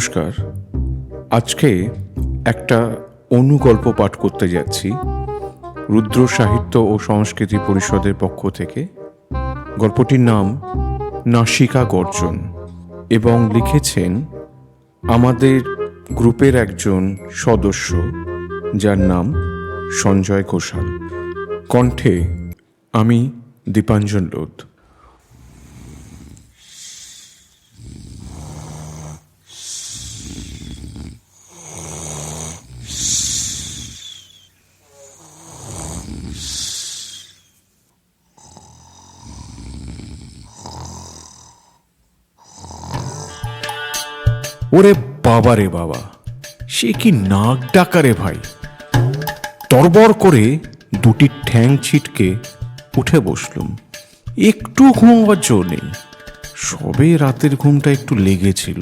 নমস্কার। আজকে একটা অনুগল্প পাঠ করতে যাচ্ছি রুদ্র সাহিত্য ও সংস্কৃতি পরিষদের পক্ষ থেকে। গল্পটির নাম নাসিকা গর্জন এবং লিখেছেন আমাদের গ্রুপের একজন সদস্য যার নাম সঞ্জয় ঘোষাল। কণ্ঠে আমি দীপাঞ্জন লোধ। ওরে বাবা রে বাবা, সে কি নাক ডাকা রে ভাই? তরবর করে দুটি ঠ্যাং ছিটকে উঠে বসলুম। একটু ঘুমাবার জো নেই, সবে রাতের ঘুমটা একটু লেগেছিল।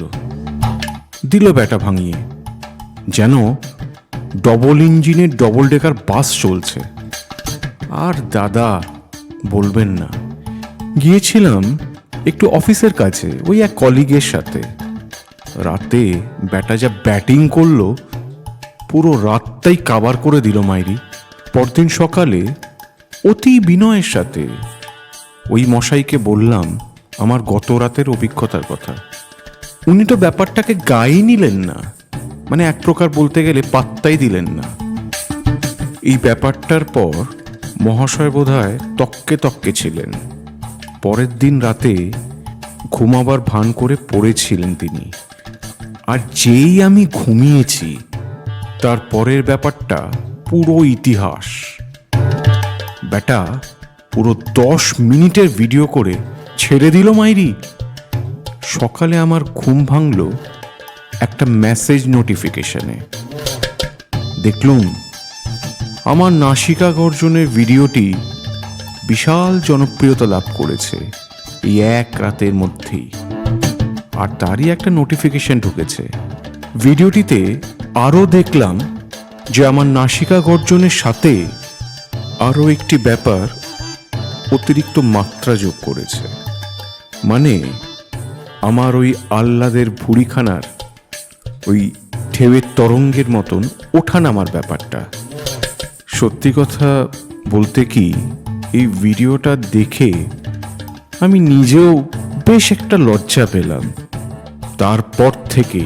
দিল ব্যাটা ভাঙিয়ে, যেন ডবল ইঞ্জিনের ডবল ডেকার বাস চলছে। আর দাদা বলবেন না, গিয়েছিলাম একটু অফিসের কাছে, ওই এক কলিগের সাথে। রাতে ব্যাটা যা ব্যাটিং করল, পুরো রাতটাই কাবার করে দিল মাইরি। পরদিন সকালে অতি বিনয়ের সাথে ওই মশাইকে বললাম, আমার গত রাতের অভিজ্ঞতার কথা। উনি তো ব্যাপারটাকে গায়ে নিলেন না। মানে এক প্রকার বলতে গেলে পাত্তাই দিলেন না। এই ব্যাপারটার পর মহাশয় বোধহয় তক্কে তক্কে ছিলেন। পরের দিন রাতে ঘুমাবার ভান করে পড়েছিলেন তিনি। আর যেই আমি ঘুমিয়েছি, তার পরের ব্যাপারটা পুরো ইতিহাস। বেটা পুরো দশ মিনিটের ভিডিও করে ছেড়ে দিল মাইরি। সকালে আমার ঘুম ভাঙল একটা মেসেজ নোটিফিকেশনে। দেখলুম, আমার নাসিকা গর্জনের ভিডিওটি বিশাল জনপ্রিয়তা লাভ করেছে এই এক রাতের মধ্যেই। আর তারই একটা নোটিফিকেশন ঢুকেছে। ভিডিওটিতে আরও দেখলাম যে আমার নাসিকা গর্জনের সাথে আরও একটি ব্যাপার অতিরিক্ত মাত্রা যোগ করেছে। মানে আমার ওই আহ্লাদের ভুড়িখানার ওই ঢেউয়ের তরঙ্গের মতন ওঠান আমার ব্যাপারটা। সত্যি কথা বলতে কি, এই ভিডিওটা দেখে আমি নিজেও বেশ একটা লজ্জা পেলাম। তারপর থেকে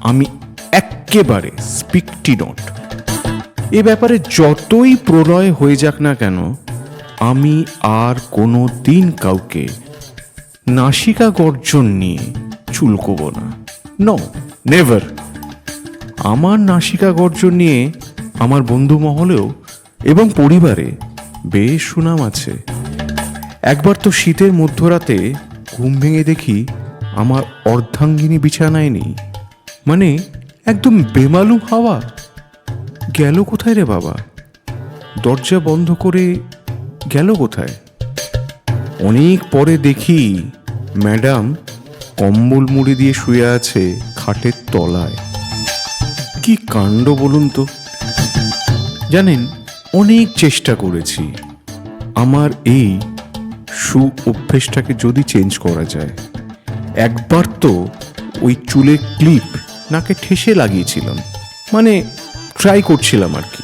আমি এক্কেবারে স্পিকটি নট। এ ব্যাপারে যতই প্রলয় হয়ে যাক না কেন, আমি আর কোনো দিন কাউকে নাসিকা গর্জন নিয়ে চুলকব না। নো নেভার আমার নাসিকা গর্জন নিয়ে আমার বন্ধু মহলেও এবং পরিবারে বেশ সুনাম আছে। একবার তো শীতের মধ্যরাতে ঘুম ভেঙে দেখি আমার অর্ধাঙ্গিনী বিছানায় নেই। মানে একদম বেমালুম হাওয়া। গেল কোথায় রে বাবা? দরজা বন্ধ করে গেল কোথায়? অনেক পরে দেখি ম্যাডাম কম্বল মুড়ি দিয়ে শুয়ে আছে খাটের তলায়। কি কাণ্ড বলুন তো? জানেন, অনেক চেষ্টা করেছি। আমার এই সু অভ্যেসটাকে যদি চেঞ্জ করা যায় একবার তো ওই চুলের ক্লিপ নাকে ঠেসে লাগিয়েছিলাম। মানে ট্রাই করছিলাম আর কি।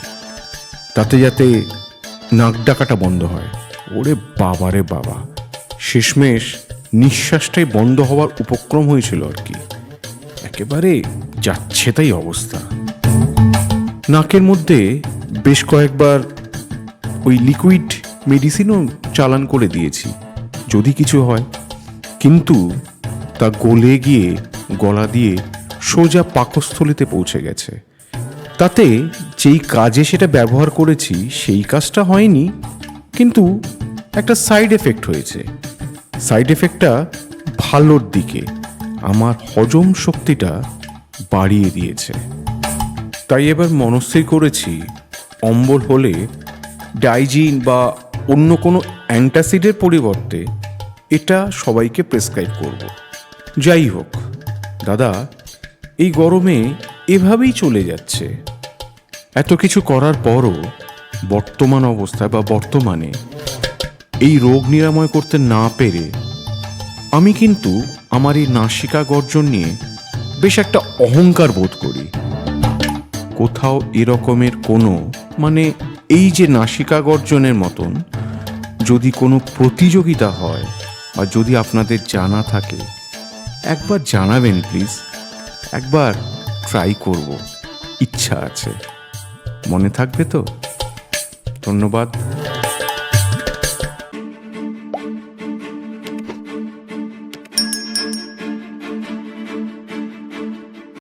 তাতে যাতে নাক ডাকাটা বন্ধ হয়। ওরে বাবা রে বাবা। শেষমেশ নিঃশ্বাসটাই বন্ধ হওয়ার উপক্রম হয়েছিল আর কি। একেবারে যাচ্ছে তাই অবস্থা। নাকের মধ্যে বেশ কয়েকবার ওই লিকুইড মেডিসিনও চালান করে দিয়েছি। যদি কিছু হয়। কিন্তু তা গলে গিয়ে গলা দিয়ে সোজা পাকস্থলিতে পৌঁছে গেছে। তাতে যেই কাজে সেটা ব্যবহার করেছি, সেই কাজটা হয়নি। কিন্তু একটা সাইড এফেক্ট হয়েছে। সাইড এফেক্টটা ভালোর দিকে, আমার হজম শক্তিটা বাড়িয়ে দিয়েছে। তাই এবার মনস্থির করেছি অম্বল হলে ডাইজিন বা অন্য কোনো অ্যান্টাসিডের পরিবর্তে এটা সবাইকে প্রেসক্রাইব করব। যাই হোক, দাদা, এই গরমে এভাবেই চলে যাচ্ছে। এত কিছু করার পরও বর্তমান অবস্থায় বা বর্তমানে এই রোগ নিরাময় করতে না পেরে আমি কিন্তু আমার এই নাসিকা গর্জন নিয়ে বেশ একটা অহংকার বোধ করি। কোথাও এরকমের কোনো মানে এই যে নাসিকা গর্জনের মতন যদি কোনো প্রতিযোগিতা হয় বা যদি আপনাদের জানা থাকে একবার জানাবেন প্লিজ একবার ট্রাই করব। ইচ্ছা আছে। মনে থাকবে তো? ধন্যবাদ।